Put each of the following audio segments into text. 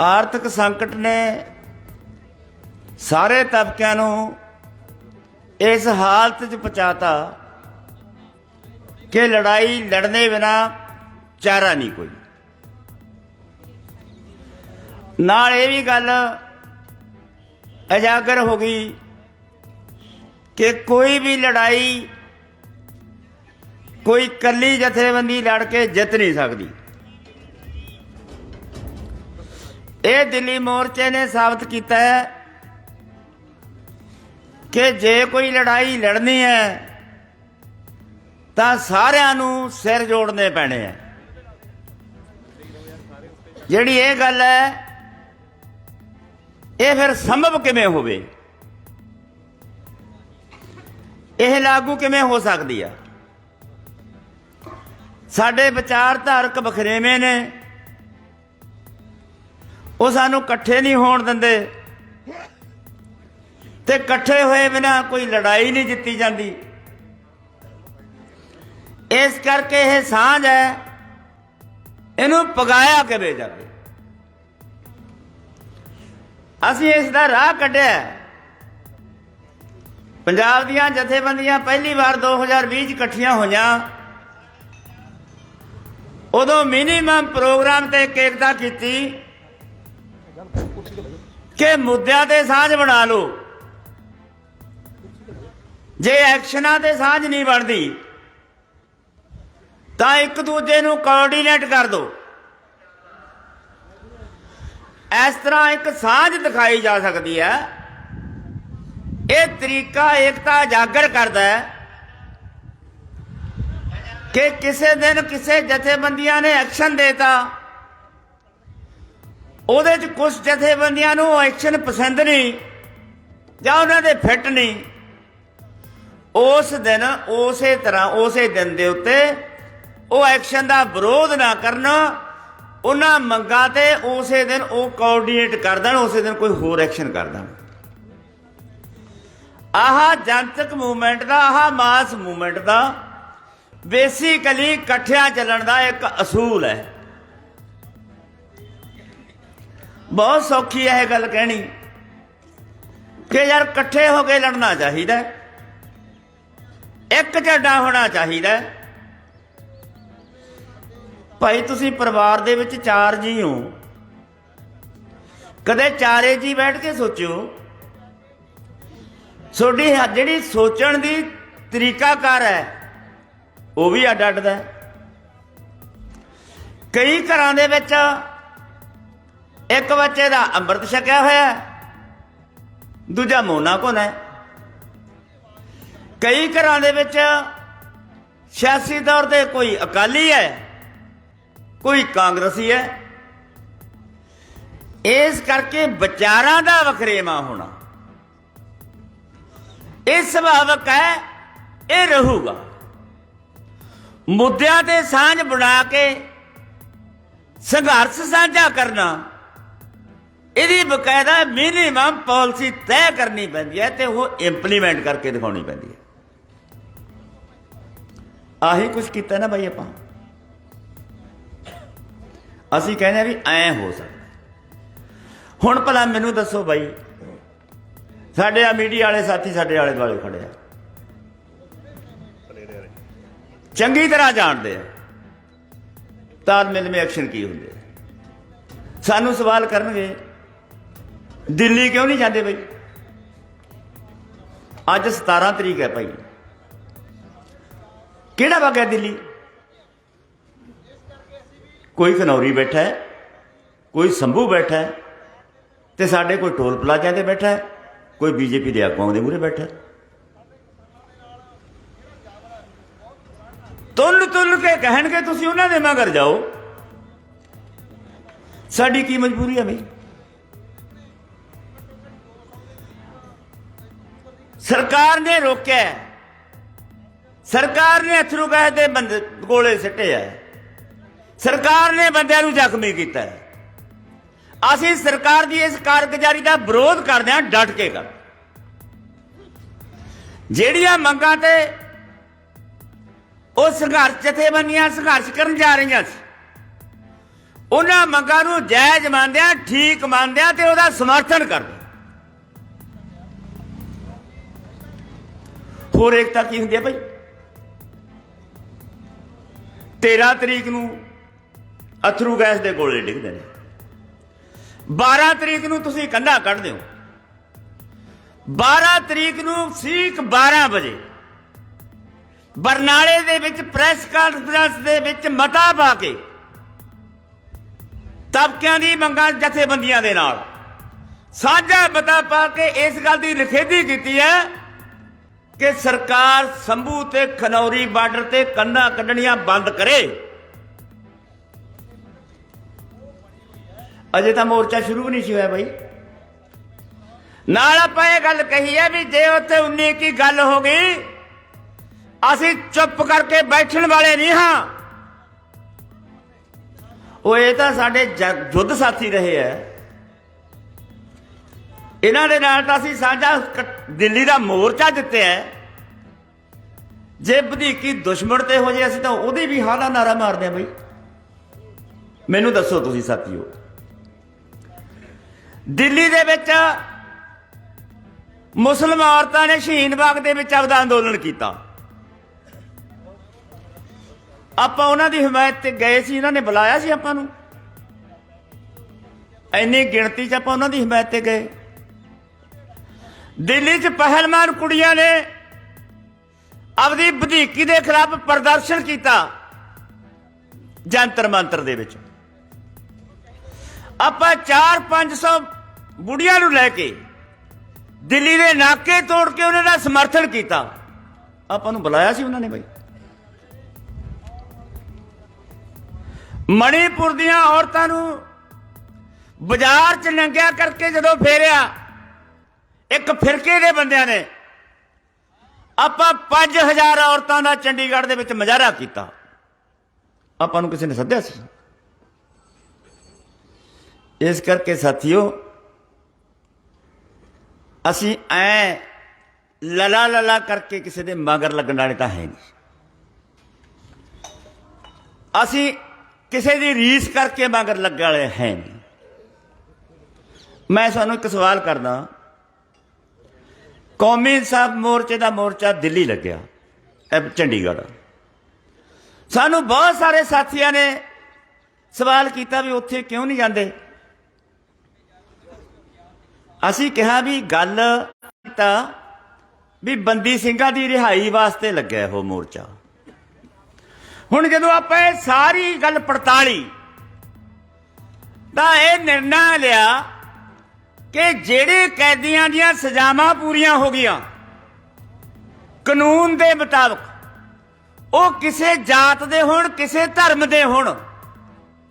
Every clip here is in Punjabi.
ਆਰਥਿਕ ਸੰਕਟ ਨੇ ਸਾਰੇ ਤਬਕਿਆਂ ਨੂੰ ਇਸ ਹਾਲਤ 'ਚ ਪਹੁੰਚਾਤਾ ਕਿ ਲੜਾਈ ਲੜਨੇ ਬਿਨਾ ਚਾਰਾ ਨਹੀਂ ਕੋਈ। ਨਾਲ ਇਹ ਵੀ ਗੱਲ ਉਜਾਗਰ ਹੋ ਗਈ ਕਿ ਕੋਈ ਵੀ ਲੜਾਈ ਕੋਈ ਕੱਲੀ ਜਥੇਬੰਦੀ ਲੜ ਕੇ ਜਿੱਤ ਨਹੀਂ ਸਕਦੀ। ਇਹ ਦਿੱਲੀ ਮੋਰਚੇ ਨੇ ਸਾਬਤ ਕੀਤਾ ਹੈ ਕਿ ਜੇ ਕੋਈ ਲੜਾਈ ਲੜਨੀ ਹੈ, ਤਾਂ ਸਾਰਿਆਂ ਨੂੰ ਸਿਰ ਜੋੜਨੇ ਪੈਣੇ ਆ। ਜਿਹੜੀ ਇਹ ਗੱਲ ਹੈ, ਇਹ ਫਿਰ ਸੰਭਵ ਕਿਵੇਂ ਹੋਵੇ? ਇਹ ਲਾਗੂ ਕਿਵੇਂ ਹੋ ਸਕਦੀ ਆ? ਸਾਡੇ ਵਿਚਾਰਧਾਰਕ ਬਖਰੇਵੇਂ ਨੇ ਉਹ ਸਾਨੂੰ ਇਕੱਠੇ ਨਹੀਂ ਹੋਣ ਦਿੰਦੇ। ਤੇ ਇਕੱਠੇ ਹੋਏ ਬਿਨਾ ਕੋਈ ਲੜਾਈ ਨਹੀਂ ਜਿੱਤੀ ਜਾਂਦੀ। ਇਸ ਕਰਕੇ ਇਹ ਸਾਂਝ ਹੈ, ਇਹਨੂੰ ਪਗਾਇਆ ਕਿਵੇਂ ਜਾਵੇ। ਅਸੀਂ ਇਸ ਦਾ ਰਾਹ ਕੱਢਿਆ ਪੰਜਾਬ ਦੀਆਂ ਜਥੇਬੰਦੀਆਂ ਪਹਿਲੀ ਵਾਰ 2020 ਚ ਇਕੱਠੀਆਂ ਹੋਈਆਂ। ਉਦੋਂ ਮਿਨੀਮਮ ਪ੍ਰੋਗਰਾਮ ਤੇ ਇੱਕ ਏਕਤਾ ਕੀਤੀ। ਕਿ ਮੁੱਦਿਆਂ ਤੇ ਸਾਂਝ ਬਣਾ ਲਓ। ਜੇ ਐਕਸ਼ਨਾਂ ਤੇ ਸਾਂਝ ਨਹੀਂ ਬਣਦੀ, ਤਾਂ ਇੱਕ ਦੂਜੇ ਨੂੰ ਕੋਆਰਡੀਨੇਟ ਕਰ ਦਿਓ ਇਸ ਤਰ੍ਹਾਂ ਇੱਕ ਸਾਂਝ ਦਿਖਾਈ ਜਾ ਸਕਦੀ ਹੈ। ਇਹ ਤਰੀਕਾ ਏਕਤਾ ਜਾਗਰ ਕਰਦਾ ਹੈ ਕਿ ਕਿਸੇ ਦਿਨ ਕਿਸੇ ਜਥੇਬੰਦੀਆਂ ਨੇ ਐਕਸ਼ਨ ਦੇਤਾ। ਉਹਦੇ ਚ ਕੁਝ ਜਥੇਬੰਦੀਆਂ ਨੂੰ ਐਕਸ਼ਨ ਪਸੰਦ ਨਹੀਂ, ਜਾਂ ਉਹਨਾਂ ਦੇ ਫਿੱਟ ਨਹੀਂ। ਉਸ ਦਿਨ, ਉਸੇ ਤਰ੍ਹਾਂ, ਉਸੇ ਦਿਨ ਦੇ ਉੱਤੇ ਉਹ ਐਕਸ਼ਨ ਦਾ ਵਿਰੋਧ ਨਾ ਕਰਨ, ਉਹਨਾਂ ਮੰਗਾਂ ਤੇ ਉਸੇ ਦਿਨ ਉਹ ਕੋਆਰਡੀਨੇਟ ਕਰ ਦੇਣ, ਉਸੇ ਦਿਨ ਕੋਈ ਹੋਰ ਐਕਸ਼ਨ ਕਰ ਦੇਣ। ਆਹ ਜਨਤਕ ਮੂਵਮੈਂਟ ਦਾ, ਆਹ ਮਾਸ ਮੂਵਮੈਂਟ ਦਾ ਬੇਸਿਕਲੀ ਇਕੱਠਿਆਂ ਚੱਲਣ ਦਾ ਇੱਕ ਅਸੂਲ ਹੈ। ਬਹੁਤ ਸੌਖੀ ਹੈ ਇਹ ਗੱਲ ਕਹਿਣੀ। ਕਿ ਯਾਰ ਇਕੱਠੇ ਹੋ ਕੇ ਲੜਨਾ ਚਾਹੀਦਾ ਇੱਕ ਝੰਡਾ ਹੋਣਾ ਚਾਹੀਦਾ ਭਾਈ, ਤੁਸੀਂ ਪਰਿਵਾਰ ਦੇ ਵਿੱਚ ਚਾਰ ਜੀ ਹੋ। ਕਦੇ ਚਾਰੇ ਜੀ ਬੈਠ ਕੇ ਸੋਚਿਓ। ਤੁਹਾਡੀ ਜਿਹੜੀ ਸੋਚਣ ਦੀ ਤਰੀਕਾਕਾਰ ਹੈ, ਉਹ ਵੀ ਅੱਡ ਅੱਡ ਦਾ ਕਈ ਘਰਾਂ ਦੇ ਵਿੱਚ ਇੱਕ ਬੱਚੇ ਦਾ ਅੰਮ੍ਰਿਤ ਛਕਿਆ ਹੋਇਆ ਦੂਜਾ ਮੋਨਾ ਕੋਨ ਹੈ। ਕਈ ਘਰਾਂ ਦੇ ਵਿੱਚ ਸਿਆਸੀ ਤੌਰ ਤੇ ਕੋਈ ਅਕਾਲੀ ਹੈ, ਕੋਈ ਕਾਂਗਰਸੀ ਹੈ। ਇਸ ਕਰਕੇ ਵਿਚਾਰਾਂ ਦਾ ਵਖਰੇਵਾ ਹੋਣਾ। ਇਹ ਸੁਭਾਵਕ ਹੈ, ਇਹ ਰਹੂਗਾ। ਮੁੱਦਿਆਂ ਤੇ ਸਾਂਝ ਬਣਾ ਕੇ ਸੰਘਰਸ਼ ਸਾਂਝਾ ਕਰਨਾ ਇਹਦੀ ਬਕਾਇਦਾ ਮਿਨੀਮਮ ਪਾਲਿਸੀ ਤੈਅ ਕਰਨੀ ਪੈਂਦੀ ਹੈ ਤੇ ਉਹ ਇੰਪਲੀਮੈਂਟ ਕਰਕੇ ਦਿਖਾਉਣੀ ਪੈਂਦੀ ਹੈ। ਆਹੀ ਕੁਝ ਕੀਤਾ ਨਾ ਬਾਈ ਆਪਾਂ। ਅਸੀਂ ਕਹਿੰਦੇ ਆ ਵੀ ਐ ਹੋ ਸਕਦਾ ਹੁਣ ਭਲਾ ਮੈਨੂੰ ਦੱਸੋ ਬਾਈ, ਸਾਡੇ ਆ ਮੀਡੀਆ ਵਾਲੇ ਸਾਥੀ ਸਾਡੇ ਆਲੇ ਦੁਆਲੇ ਖੜੇ ਆ। ਚੰਗੀ ਤਰ੍ਹਾਂ ਜਾਣਦੇ ਆ, ਤਾਲਮੇਲ ਮੇ ਐਕਸ਼ਨ ਕੀ ਹੁੰਦੇ ਸਾਨੂੰ ਸਵਾਲ ਕਰਨਗੇ ਦਿੱਲੀ ਕਿਉਂ ਨਹੀਂ ਜਾਂਦੇ ਬਈ? ਅੱਜ 17 ਤਰੀਕ ਹੈ ਭਾਈ। ਕਿਹੜਾ ਵਗਿਆ ਦਿੱਲੀ? ਕੋਈ ਖਨੌਰੀ ਬੈਠਾ ਹੈ, ਕੋਈ ਸੰਭੂ ਬੈਠਾ ਹੈ ਤੇ ਸਾਡੇ ਕੋਈ ਟੋਲ ਪਲਾਜ਼ਾ ਤੇ ਬੈਠਾ ਹੈ, ਕੋਈ ਬੀਜੇਪੀ ਦੇ ਆਗੂਆਂ ਦੇ ਮੂਹਰੇ ਬੈਠਾ ਹੈ। ਤੁੱਲ ਤੁੱਲ ਕੇ ਕਹਿਣਗੇ ਤੁਸੀਂ ਉਹਨਾਂ ਦੇ ਮਗਰ ਜਾਓ। ਸਾਡੀ ਕੀ ਮਜਬੂਰੀ ਹੈ ਬਈ? ਸਰਕਾਰ ਨੇ ਰੋਕਿਆ ਸਰਕਾਰ ਨੇ ਅਥਰੂ ਗੈਸ ਦੇ ਬੰਦੇ ਗੋਲੇ ਸਿੱਟੇ ਆ ਸਰਕਾਰ ਨੇ ਬੰਦਿਆਂ ਨੂੰ ਜ਼ਖਮੀ ਕੀਤਾ ਅਸੀਂ ਸਰਕਾਰ ਦੀ ਇਸ ਕਾਰਗੁਜ਼ਾਰੀ ਦਾ ਵਿਰੋਧ ਕਰਦੇ ਹਾਂ, ਡਟ ਕੇ ਕਰ ਜਿਹੜੀਆਂ ਮੰਗਾਂ ਤੇ ਉਹ ਸੰਘਰਸ਼ ਜਥੇਬੰਦੀਆਂ ਸੰਘਰਸ਼ ਕਰਨ ਜਾ ਰਹੀਆਂ ਸੀ, ਉਹਨਾਂ ਮੰਗਾਂ ਨੂੰ ਜਾਇਜ਼ ਮੰਨਦਿਆਂ, ਠੀਕ ਮੰਨਦਿਆਂ ਤੇ ਉਹਦਾ ਸਮਰਥਨ ਕਰਦੇ। ਹੋਰ ਏਕਤਾ ਕੀ ਹੁੰਦੀ ਹੈ ਭਾਈ? 13 ਤਰੀਕ ਨੂੰ ਅਥਰੂ ਗੈਸ ਦੇ ਗੋਲੇ ਡਿੱਗਦੇ ਨੇ। 12 ਤਰੀਕ ਨੂੰ ਤੁਸੀਂ ਕੰਧਾ ਕੱਢਦੇ ਹੋ। 12 ਤਰੀਕ ਨੂੰ ਠੀਕ 12 ਵਜੇ ਬਰਨਾਲੇ ਦੇ ਵਿੱਚ ਪ੍ਰੈਸ ਕਾਨਫਰੰਸ ਦੇ ਵਿੱਚ ਮਤਾ ਪਾ ਕੇ ਤਬਕਿਆਂ ਦੀ ਮੰਗਾਂ ਜਥੇਬੰਦੀਆਂ ਦੇ ਨਾਲ ਸਾਂਝਾ ਮਤਾ ਪਾ ਕੇ ਇਸ ਗੱਲ ਦੀ ਨਿਖੇਧੀ ਕੀਤੀ ਹੈ ਕਿ ਸਰਕਾਰ ਸੰਭੂ ਤੇ ਖਨੌਰੀ ਬਾਰਡਰ ਤੇ ਕੰਨਾਂ ਕੱਢਣੀਆਂ ਬੰਦ ਕਰੇ। ਅਜੇ ਤਾਂ ਮੋਰਚਾ ਸ਼ੁਰੂ ਵੀ ਨਹੀਂ ਸੀ ਹੋਇਆ ਬਾਈ। ਨਾਲ ਆਪਾਂ ਇਹ ਗੱਲ ਕਹੀ ਹੈ ਵੀ ਜੇ ਉੱਥੇ 19 ਕੀ ਗੱਲ ਹੋ ਗਈ, ਅਸੀਂ ਚੁੱਪ ਕਰਕੇ ਬੈਠਣ ਵਾਲੇ ਨਹੀਂ ਹਾਂ। ਉਹ ਇਹ ਤਾਂ ਸਾਡੇ ਯੁੱਧ ਸਾਥੀ ਰਹੇ ਆ ਇਹਨਾਂ ਦੇ ਨਾਲ ਤਾਂ ਅਸੀਂ ਸਾਂਝਾ ਦਿੱਲੀ ਦਾ ਮੋਰਚਾ ਜਿੱਤਿਆ ਜੇ ਵਧੀਕੀ ਦੁਸ਼ਮਣ ਤੇ ਹੋ ਜੇ ਅਸੀਂ ਤਾਂ ਉਹਦੇ ਵੀ ਹਾਂ ਦਾ ਨਾਰਾ ਮਾਰਦੇ ਆ ਬਈ। ਮੈਨੂੰ ਦੱਸੋ ਤੁਸੀਂ ਸਾਥੀਓ। ਦਿੱਲੀ ਦੇ ਵਿੱਚ ਮੁਸਲਮ ਔਰਤਾਂ ਨੇ ਸ਼ਹੀਨ ਬਾਗ ਦੇ ਵਿੱਚ ਆਪਦਾ ਅੰਦੋਲਨ ਕੀਤਾ। ਆਪਾਂ ਉਹਨਾਂ ਦੀ ਹਮਾਇਤ ਤੇ ਗਏ ਸੀ, ਇਹਨਾਂ ਨੇ ਬੁਲਾਇਆ ਸੀ ਆਪਾਂ ਨੂੰ। ਇੰਨੀ ਗਿਣਤੀ 'ਚ ਆਪਾਂ ਉਹਨਾਂ ਦੀ ਹਮਾਇਤ ਤੇ ਗਏ। ਦਿੱਲੀ 'ਚ ਪਹਿਲਵਾਨ ਕੁੜੀਆਂ ਨੇ ਆਪਦੀ ਵਧੀਕੀ ਦੇ ਖਿਲਾਫ ਪ੍ਰਦਰਸ਼ਨ ਕੀਤਾ ਜੰਤਰ ਮੰਤਰ ਦੇ ਵਿੱਚ। ਆਪਾਂ 4-500 ਬੁੜੀਆਂ ਨੂੰ ਲੈ ਕੇ ਦਿੱਲੀ ਦੇ ਨਾਕੇ ਤੋੜ ਕੇ ਉਹਨਾਂ ਦਾ ਸਮਰਥਨ ਕੀਤਾ। ਆਪਾਂ ਨੂੰ ਬੁਲਾਇਆ ਸੀ ਉਹਨਾਂ ਨੇ ਬਈ। ਮਣੀਪੁਰ ਦੀਆਂ ਔਰਤਾਂ ਨੂੰ ਬਾਜ਼ਾਰ 'ਚ ਨੰਗਿਆ ਕਰਕੇ ਜਦੋਂ ਫੇਰਿਆ ਇੱਕ ਫਿਰਕੇ ਦੇ ਬੰਦਿਆਂ ਨੇ ਆਪਾਂ 5000 ਔਰਤਾਂ ਦਾ ਚੰਡੀਗੜ੍ਹ ਦੇ ਵਿੱਚ ਮਜ਼ਾਰਾ ਕੀਤਾ। ਆਪਾਂ ਨੂੰ ਕਿਸੇ ਨੇ ਸੱਦਿਆ ਸੀ? ਇਸ ਕਰਕੇ ਸਾਥੀਓ, ਅਸੀਂ ਐ ਲਲਾ ਲਲਾ ਕਰਕੇ ਕਿਸੇ ਦੇ ਮਗਰ ਲੱਗਣ ਵਾਲੇ ਤਾਂ ਹੈ ਨਹੀਂ। ਅਸੀਂ ਕਿਸੇ ਦੀ ਰੀਸ ਕਰਕੇ ਮਗਰ ਲੱਗਣ ਵਾਲੇ ਹੈ ਨਹੀਂ। ਮੈਂ ਤੁਹਾਨੂੰ ਇੱਕ ਸਵਾਲ ਕਰਦਾ। ਕੌਮੀ ਇਨਸਾਫ ਮੋਰਚੇ ਦਾ ਮੋਰਚਾ ਦਿੱਲੀ ਲੱਗਿਆ, ਇਹ ਚੰਡੀਗੜ੍ਹ। ਸਾਨੂੰ ਬਹੁਤ ਸਾਰੇ ਸਾਥੀਆਂ ਨੇ ਸਵਾਲ ਕੀਤਾ ਵੀ ਉੱਥੇ ਕਿਉਂ ਨਹੀਂ ਜਾਂਦੇ? ਅਸੀਂ ਕਿਹਾ ਵੀ ਗੱਲ ਤਾਂ ਵੀ ਬੰਦੀ ਸਿੰਘਾਂ ਦੀ ਰਿਹਾਈ ਵਾਸਤੇ ਲੱਗਿਆ ਉਹ ਮੋਰਚਾ। ਹੁਣ ਜਦੋਂ ਆਪਾਂ ਇਹ ਸਾਰੀ ਗੱਲ ਪੜਤਾਲੀ ਤਾਂ ਇਹ ਨਿਰਣਾ ਲਿਆ ਕਿ ਜਿਹੜੇ ਕੈਦੀਆਂ ਦੀਆਂ ਸਜ਼ਾਵਾਂ ਪੂਰੀਆਂ ਹੋ ਗਈਆਂ, ਕਾਨੂੰਨ ਦੇ ਮੁਤਾਬਕ, ਉਹ ਕਿਸੇ ਜਾਤ ਦੇ ਹੋਣ, ਕਿਸੇ ਧਰਮ ਦੇ ਹੋਣ,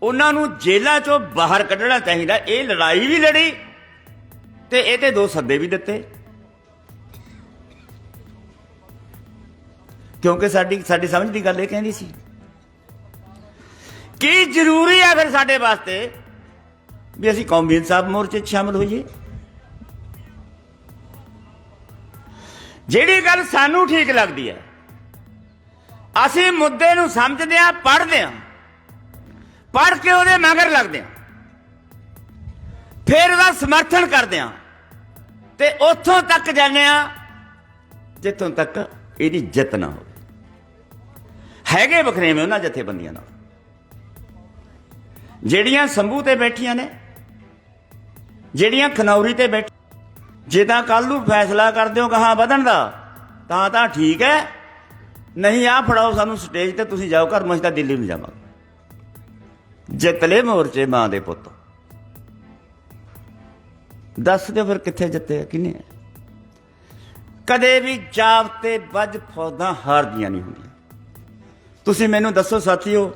ਉਹਨਾਂ ਨੂੰ ਜੇਲ੍ਹਾਂ ਚੋਂ ਬਾਹਰ ਕੱਢਣਾ ਚਾਹੀਦਾ। ਇਹ ਲੜਾਈ ਵੀ ਲੜੀ ਤੇ ਇਹ ਤੇ ਦੋ ਸੱਦੇ ਵੀ ਦਿੱਤੇ। ਕਿਉਂਕਿ ਸਾਡੀ ਸਾਡੀ ਸਮਝ ਦੀ ਗੱਲ ਇਹ ਕਹਿੰਦੀ ਸੀ ਕੀ ਜ਼ਰੂਰੀ ਹੈ ਫਿਰ ਸਾਡੇ ਵਾਸਤੇ ਵੀ ਅਸੀਂ ਕੌਮੀ ਇਨਸਾਫ ਮੋਰਚੇ 'ਚ ਸ਼ਾਮਲ ਹੋਈਏ। ਜਿਹੜੀ ਗੱਲ ਸਾਨੂੰ ਠੀਕ ਲੱਗਦੀ ਹੈ, ਅਸੀਂ ਮੁੱਦੇ ਨੂੰ ਸਮਝਦੇ ਆ ਪੜ੍ਹਦੇ ਆ ਪੜ੍ਹ ਕੇ ਉਹਦੇ ਮਗਰ ਲੱਗਦੇ ਆ ਫਿਰ ਉਹਦਾ ਸਮਰਥਨ ਕਰਦੇ ਆ ਤੇ ਉੱਥੋਂ ਤੱਕ ਜਾਂਦੇ ਆ ਜਿੱਥੋਂ ਤੱਕ ਇਹਦੀ ਜਿੱਤ ਨਾ ਹੋਵੇ। ਹੈਗੇ ਵਖਰੇਵੇਂ ਉਹਨਾਂ ਜਥੇਬੰਦੀਆਂ ਨਾਲ। ਜਿਹੜੀਆਂ ਸੰਭੂ ਤੇ ਬੈਠੀਆਂ ਨੇ ਜਿਹੜੀਆਂ ਖਨੌਰੀ ਤੇ ਬੈਠ ਜੇ ਤਾਂ ਕੱਲ ਨੂੰ ਫੈਸਲਾ ਕਰਦੇ ਹੋ ਕਹਾਂ ਵਧਣ ਦਾ ਤਾਂ ਤਾਂ ਠੀਕ ਹੈ। ਨਹੀਂ ਆ ਫੜਾਓ ਸਾਨੂੰ ਸਟੇਜ ਤੇ ਤੁਸੀਂ ਜਾਓ ਘਰ ਮੈਂ ਤਾਂ ਦਿੱਲੀ ਨੂੰ ਜਾਵਾਂਗਾ। ਜਿੱਤਲੇ ਮੋਰਚੇ ਮਾਂ ਦੇ ਪੁੱਤ। ਦੱਸ ਦਿਓ ਫਿਰ ਕਿੱਥੇ ਜਿੱਤੇ ਆ, ਕਿਹਨੇ ਕਦੇ ਵੀ ਜਾਬ ਤੇ ਵੱਜ ਫੌਜਾਂ ਹਾਰਦੀਆਂ ਨਹੀਂ ਹੁੰਦੀਆਂ। ਤੁਸੀਂ ਮੈਨੂੰ ਦੱਸੋ ਸਾਥੀਓ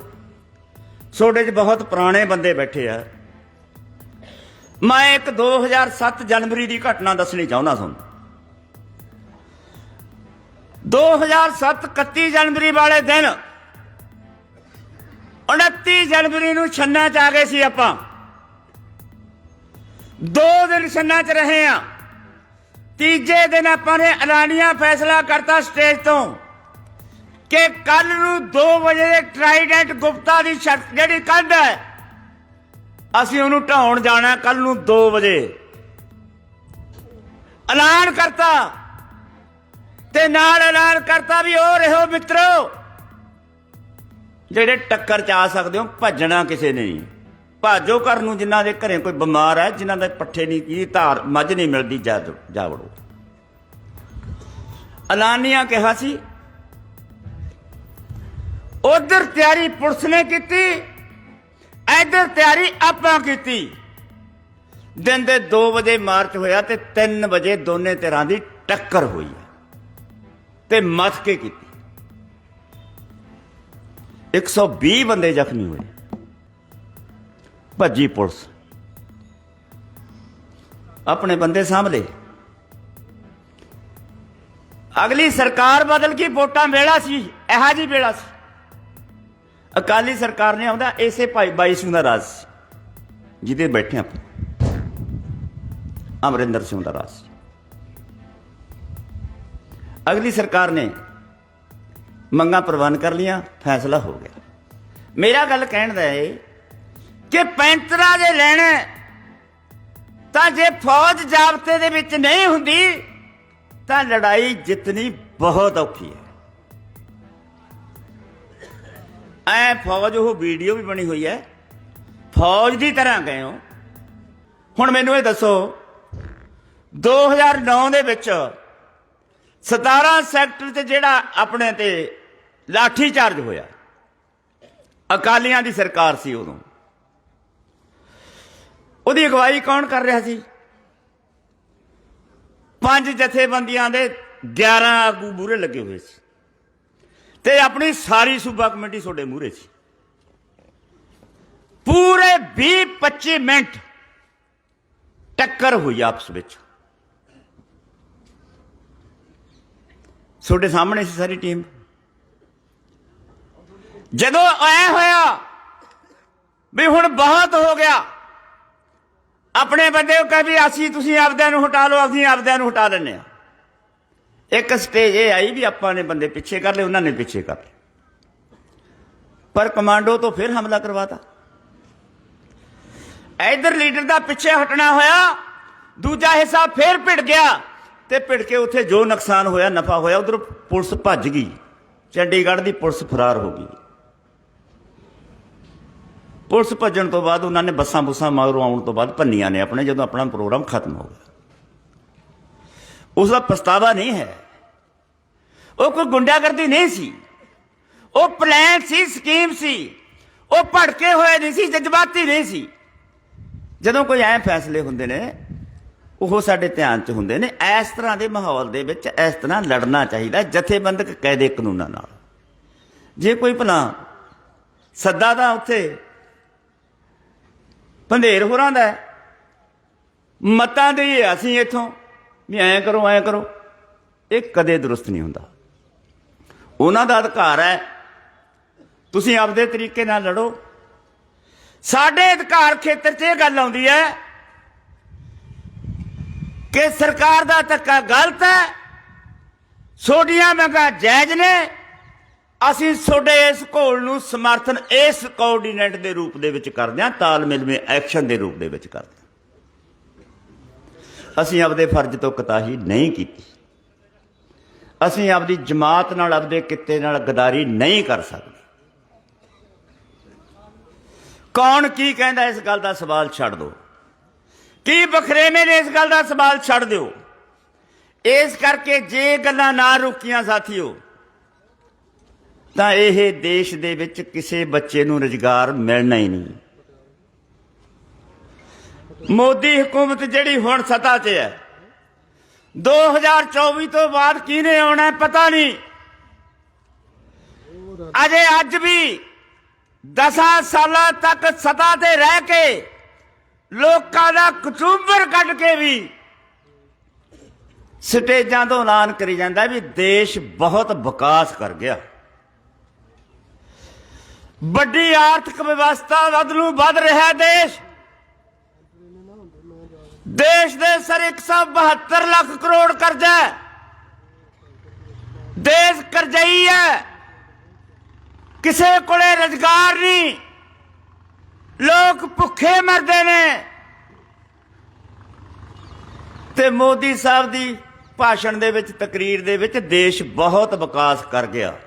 ਛੋਡੇ 'ਚ ਬਹੁਤ ਪੁਰਾਣੇ ਬੰਦੇ ਬੈਠੇ ਆ। ਮੈਂ ਇੱਕ 2007 ਜਨਵਰੀ ਦੀ ਘਟਨਾ ਦੱਸਣੀ ਚਾਹੁੰਦਾ ਤੁਹਾਨੂੰ। 2007 31 ਜਨਵਰੀ ਵਾਲੇ ਦਿਨ 29 ਜਨਵਰੀ ਨੂੰ ਛੰਨਾ ਚ ਆ ਗਏ ਸੀ ਆਪਾਂ। ਦੋ ਦਿਨ ਛੰਨਾ ਚ ਰਹੇ ਆ ਤੀਜੇ ਦਿਨ ਆਪਾਂ ਨੇ ਐਲਾਨੀਆ ਫੈਸਲਾ ਕਰਤਾ ਸਟੇਜ ਤੋਂ ਕਿ ਕੱਲ ਨੂੰ 2 ਵਜੇ ਦੇ ਟ੍ਰਾਈਡੈਂਟ ਗੁਪਤਾ ਦੀ ਸ਼ਰਤ ਜਿਹੜੀ ਕੰਧ ਹੈ ਅਸੀਂ ਉਹਨੂੰ ਢਾਉਣ ਜਾਣਾ ਕੱਲ ਨੂੰ 2 ਵਜੇ। ਐਲਾਨ ਕਰਤਾ। ਤੇ ਨਾਲ ਐਲਾਨ ਕਰਤਾ ਵੀ ਉਹ ਰਹੋ ਮਿੱਤਰੋ। ਜਿਹੜੇ ਟੱਕਰ ਚ ਆ ਸਕਦੇ ਹੋ, ਭੱਜਣਾ ਕਿਸੇ ਨੇ ਨਹੀਂ। ਭਾਜੋ ਘਰ ਨੂੰ ਜਿਨ੍ਹਾਂ ਦੇ ਘਰੇ ਕੋਈ ਬਿਮਾਰ ਹੈ, ਜਿਨ੍ਹਾਂ ਦੇ ਪੱਠੇ ਨਹੀਂ ਕੀ ਧਾਰ ਮੱਝ ਨਹੀਂ ਮਿਲਦੀ ਜਾ ਜਾ ਵੜੋ ਐਲਾਨੀਆਂ ਕਿਹਾ ਸੀ, ਉਧਰ ਤਿਆਰੀ ਪੁਲਿਸ ਨੇ ਕੀਤੀ ਇੱਧਰ ਤਿਆਰੀ ਆਪਾਂ ਕੀਤੀ। ਦਿਨ ਦੇ 2 ਵਜੇ ਮਾਰਚ ਹੋਇਆ ਤੇ 3 ਵਜੇ ਦੋਨੇ ਧਿਰਾਂ ਦੀ ਟੱਕਰ ਹੋਈ ਤੇ ਮੱਥ ਕੇ ਕੀਤੀ। 120 ਬੰਦੇ ਜ਼ਖਮੀ ਹੋਏ। ਭੱਜੀ ਪੁਲਿਸ। ਆਪਣੇ ਬੰਦੇ ਸਾਹਮਣੇ ਅਗਲੀ ਸਰਕਾਰ ਬਦਲ ਗਈ ਵੋਟਾਂ ਵੇਲਾ ਸੀ, ਇਹੋ ਜੀ ਵੇਲਾ ਸੀ। ਅਕਾਲੀ ਸਰਕਾਰ ਨੇ ਆਉਂਦਾ, ਇਸੇ ਭਾਈ ਬਾਈ ਸਿੰਘ ਦਾ ਰਾਜ ਸੀ, ਜਿਹਦੇ ਬੈਠੇ ਆਪਾਂ। ਅਮਰਿੰਦਰ ਸਿੰਘ ਦਾ ਰਾਜ ਸੀ। ਅਗਲੀ ਸਰਕਾਰ ਨੇ ਮੰਗਾਂ ਪ੍ਰਵਾਨ ਕਰ ਲੀਆਂ ਫੈਸਲਾ ਹੋ ਗਿਆ। ਮੇਰਾ ਗੱਲ ਕਹਿਣ ਦਾ ਹੈ ਕਿ ਪੈਂਤਰਾ ਦੇ ਲੈਣਾ ਤਾਂ ਜੇ ਫੌਜ ਜਾਬਤੇ ਦੇ ਵਿੱਚ ਨਹੀਂ ਹੁੰਦੀ, ਤਾਂ ਲੜਾਈ ਜਿੱਤਣੀ ਬਹੁਤ ਔਖੀ ਹੈ। ਐ ਫੌਜ, ਉਹ ਵੀਡੀਓ ਵੀ ਬਣੀ ਹੋਈ ਹੈ ਫੌਜ ਦੀ ਤਰ੍ਹਾਂ ਗਏ ਹੋ। ਹੁਣ ਮੈਨੂੰ ਇਹ ਦੱਸੋ 2009 ਦੇ ਵਿੱਚ 17 ਸੈਕਟਰ ਤੇ ਜਿਹੜਾ ਆਪਣੇ ਤੇ ਲਾਠੀ ਚਾਰਜ ਹੋਇਆ। ਅਕਾਲੀਆਂ ਦੀ ਸਰਕਾਰ ਸੀ ਉਦੋਂ। ਉਹਦੀ ਅਗਵਾਈ ਕੌਣ ਕਰ ਰਿਹਾ ਸੀ? ਪੰਜ ਜਥੇਬੰਦੀਆਂ ਦੇ 11 ਆਗੂ ਮੂਹਰੇ ਲੱਗੇ ਹੋਏ ਸੀ। ਤੇ ਆਪਣੀ ਸਾਰੀ ਸੂਬਾ ਕਮੇਟੀ ਤੁਹਾਡੇ ਮੂਹਰੇ ਸੀ। ਪੂਰੇ 20 25 ਮਿੰਟ ਟੱਕਰ ਹੋਈ ਆਪਸ ਵਿੱਚ। ਤੁਹਾਡੇ ਸਾਹਮਣੇ ਸੀ ਸਾਰੀ ਟੀਮ। ਜਦੋਂ ਐ ਹੋਇਆ ਵੀ ਹੁਣ ਬਹੁਤ ਹੋ ਗਿਆ, ਆਪਣੇ ਬੰਦੇ ਉਹ ਕਹੇ ਵੀ ਅਸੀਂ, ਤੁਸੀਂ ਆਪਦਿਆਂ ਨੂੰ ਹਟਾ ਲਓ, ਅਸੀਂ ਆਪਦਿਆਂ ਨੂੰ ਹਟਾ ਲੈਂਦੇ ਆ ਇੱਕ ਸਟੇਜ ਇਹ ਆਈ ਵੀ ਆਪਾਂ ਨੇ ਬੰਦੇ ਪਿੱਛੇ ਕਰ ਲਏ, ਉਹਨਾਂ ਨੇ ਪਿੱਛੇ ਕਰ ਲਏ। ਪਰ ਕਮਾਂਡੋ ਤੋਂ ਫਿਰ ਹਮਲਾ ਕਰਵਾਤਾ। ਇਧਰ ਲੀਡਰ ਦਾ ਪਿੱਛੇ ਹਟਣਾ ਹੋਇਆ, ਦੂਜਾ ਹਿੱਸਾ ਫਿਰ ਭਿੜ ਗਿਆ ਤੇ ਭਿੜ ਕੇ ਉੱਥੇ ਜੋ ਨੁਕਸਾਨ ਹੋਇਆ, ਨਫਾ ਹੋਇਆ, ਉਧਰ ਪੁਲਿਸ ਭੱਜ ਗਈ। ਚੰਡੀਗੜ੍ਹ ਦੀ ਪੁਲਿਸ ਫਰਾਰ ਹੋ ਗਈ। ਪੁਲਿਸ ਭੱਜਣ ਤੋਂ ਬਾਅਦ ਉਹਨਾਂ ਨੇ ਬੱਸਾਂ ਬੁੱਸਾਂ ਮਗਰੋਂ ਆਉਣ ਤੋਂ ਬਾਅਦ ਭੰਨੀਆਂ ਨੇ ਆਪਣੇ, ਜਦੋਂ ਆਪਣਾ ਪ੍ਰੋਗਰਾਮ ਖਤਮ ਹੋ ਗਿਆ। ਉਸ ਦਾ ਪਛਤਾਵਾ ਨਹੀਂ ਹੈ। ਉਹ ਕੋਈ ਗੁੰਡਾਗਰਦੀ ਨਹੀਂ ਸੀ। ਉਹ ਪਲਾਨ ਸੀ ਸਕੀਮ ਸੀ। ਉਹ ਭੜਕੇ ਹੋਏ ਨਹੀਂ ਸੀ, ਜਜ਼ਬਾਤੀ ਨਹੀਂ ਸੀ। ਜਦੋਂ ਕੋਈ ਐ ਫੈਸਲੇ ਹੁੰਦੇ ਨੇ, ਉਹ ਸਾਡੇ ਧਿਆਨ 'ਚ ਹੁੰਦੇ ਨੇ, ਇਸ ਤਰ੍ਹਾਂ ਦੇ ਮਾਹੌਲ ਦੇ ਵਿੱਚ ਇਸ ਤਰ੍ਹਾਂ ਲੜਨਾ ਚਾਹੀਦਾ ਜਥੇਬੰਦਕ ਕਾਇਦੇ ਕਾਨੂੰਨਾਂ ਨਾਲ। ਜੇ ਕੋਈ ਭਲਾ ਸੱਦਾ ਦਾ ਉੱਥੇ ਪੰਧੇਰ ਹੋਰਾਂ ਦਾ ਹੈ। ਮਤਾਂ ਦੇ ਅਸੀਂ ਇੱਥੋਂ। ਵੀ ਐਂ ਕਰੋ ਐਂ ਕਰੋ। ਇਹ ਕਦੇ ਦਰੁਸਤ ਨਹੀਂ ਹੁੰਦਾ। ਉਹਨਾਂ ਦਾ ਅਧਿਕਾਰ ਹੈ, ਤੁਸੀਂ ਆਪਦੇ ਤਰੀਕੇ ਨਾਲ ਲੜੋ। ਸਾਡੇ ਅਧਿਕਾਰ ਖੇਤਰ 'ਚ ਇਹ ਗੱਲ ਆਉਂਦੀ ਹੈ ਕਿ ਸਰਕਾਰ ਦਾ ਧੱਕਾ ਗਲਤ ਹੈ ਛੋਟੀਆਂ ਮੰਗਾਂ ਜਾਇਜ਼ ਨੇ। ਅਸੀਂ ਤੁਹਾਡੇ ਇਸ ਘੋਲ ਨੂੰ ਸਮਰਥਨ ਇਸ ਕੋਆਰਡੀਨੇਟ ਦੇ ਰੂਪ ਦੇ ਵਿੱਚ ਕਰਦੇ ਹਾਂ, ਤਾਲਮੇਲ ਮੇ ਐਕਸ਼ਨ ਦੇ ਰੂਪ ਦੇ ਵਿੱਚ ਕਰਦੇ ਹਾਂ। ਅਸੀਂ ਆਪਦੇ ਫਰਜ਼ ਤੋਂ ਕਤਾਹੀ ਨਹੀਂ ਕੀਤੀ। ਅਸੀਂ ਆਪਦੀ ਜਮਾਤ ਨਾਲ, ਆਪਦੇ ਕਿੱਤੇ ਨਾਲ ਗਦਾਰੀ ਨਹੀਂ ਕਰ ਸਕਦੇ। ਕੌਣ ਕੀ ਕਹਿੰਦਾ ਇਸ ਗੱਲ ਦਾ ਸਵਾਲ ਛੱਡ ਦਿਓ ਕੀ ਬਖਰੇਵੇਂ ਨੇ ਇਸ ਗੱਲ ਦਾ ਸਵਾਲ ਛੱਡ ਦਿਓ? ਇਸ ਕਰਕੇ ਜੇ ਗੱਲਾਂ ਨਾ ਰੁਕੀਆਂ ਸਾਥੀਓ, ਤਾਂ ਇਹ ਦੇਸ਼ ਦੇ ਵਿੱਚ ਕਿਸੇ ਬੱਚੇ ਨੂੰ ਰੁਜ਼ਗਾਰ ਮਿਲਣਾ ਹੀ ਨਹੀਂ। ਮੋਦੀ ਹਕੂਮਤ ਜਿਹੜੀ ਹੁਣ ਸਤਾ ਤੇ ਹੈ। 2024 ਤੋਂ ਬਾਅਦ ਕਿਹਨੇ ਆਉਣਾ ਪਤਾ ਨਹੀਂ। ਅਜੇ ਅੱਜ ਵੀ 10 ਸਾਲਾਂ ਤੱਕ ਸਤਾ ਤੇ ਰਹਿ ਕੇ ਲੋਕਾਂ ਦਾ ਕਚੂੰਬਰ ਕੱਢ ਕੇ ਵੀ ਸਟੇਜਾਂ ਤੋਂ ਐਲਾਨ ਕਰੀ ਜਾਂਦਾ ਵੀ ਦੇਸ਼ ਬਹੁਤ ਵਿਕਾਸ ਕਰ ਗਿਆ। ਵੱਡੀ ਆਰਥਿਕ ਵਿਵਸਥਾ ਵੱਧ ਨੂੰ ਵੱਧ ਰਿਹਾ ਦੇਸ਼। ਦੇਸ਼ ਦੇ ਸਰ 172 ਲੱਖ ਕਰੋੜ ਕਰਜ਼ਾ ਹੈ। ਦੇਸ਼ ਕਰਜ਼ਈ ਹੈ। ਕਿਸੇ ਕੋਲੇ ਰੁਜ਼ਗਾਰ ਨਹੀਂ। ਲੋਕ ਭੁੱਖੇ ਮਰਦੇ ਨੇ। ਤੇ ਮੋਦੀ ਸਾਹਿਬ ਦੀ ਭਾਸ਼ਣ ਦੇ ਵਿੱਚ, ਤਕਰੀਰ ਦੇ ਵਿੱਚ ਦੇਸ਼ ਬਹੁਤ ਵਿਕਾਸ ਕਰ ਗਿਆ।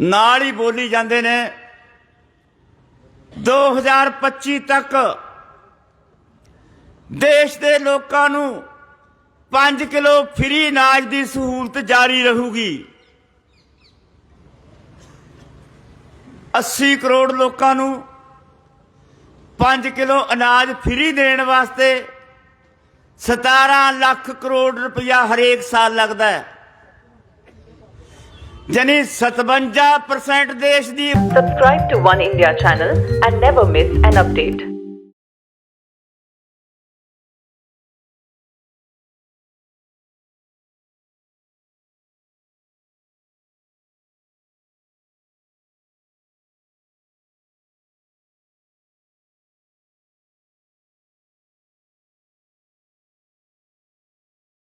ਨਾਲ ਹੀ ਬੋਲੀ ਜਾਂਦੇ ਨੇ 2025 ਤੱਕ ਦੇਸ਼ ਦੇ ਲੋਕਾਂ ਨੂੰ 5 ਕਿਲੋ ਫ੍ਰੀ ਅਨਾਜ ਦੀ ਸਹੂਲਤ ਜਾਰੀ ਰਹੂਗੀ 80 ਕਰੋੜ ਲੋਕਾਂ ਨੂੰ 5 ਕਿਲੋ ਅਨਾਜ ਫ੍ਰੀ ਦੇਣ ਵਾਸਤੇ 17 ਲੱਖ ਕਰੋੜ ਰੁਪਇਆ ਹਰੇਕ ਸਾਲ ਲੱਗਦਾ ਹੈ ਜਾਨੀ 57% ਦੇਸ਼ ਦੀ Subscribe to One India channel and never miss an update.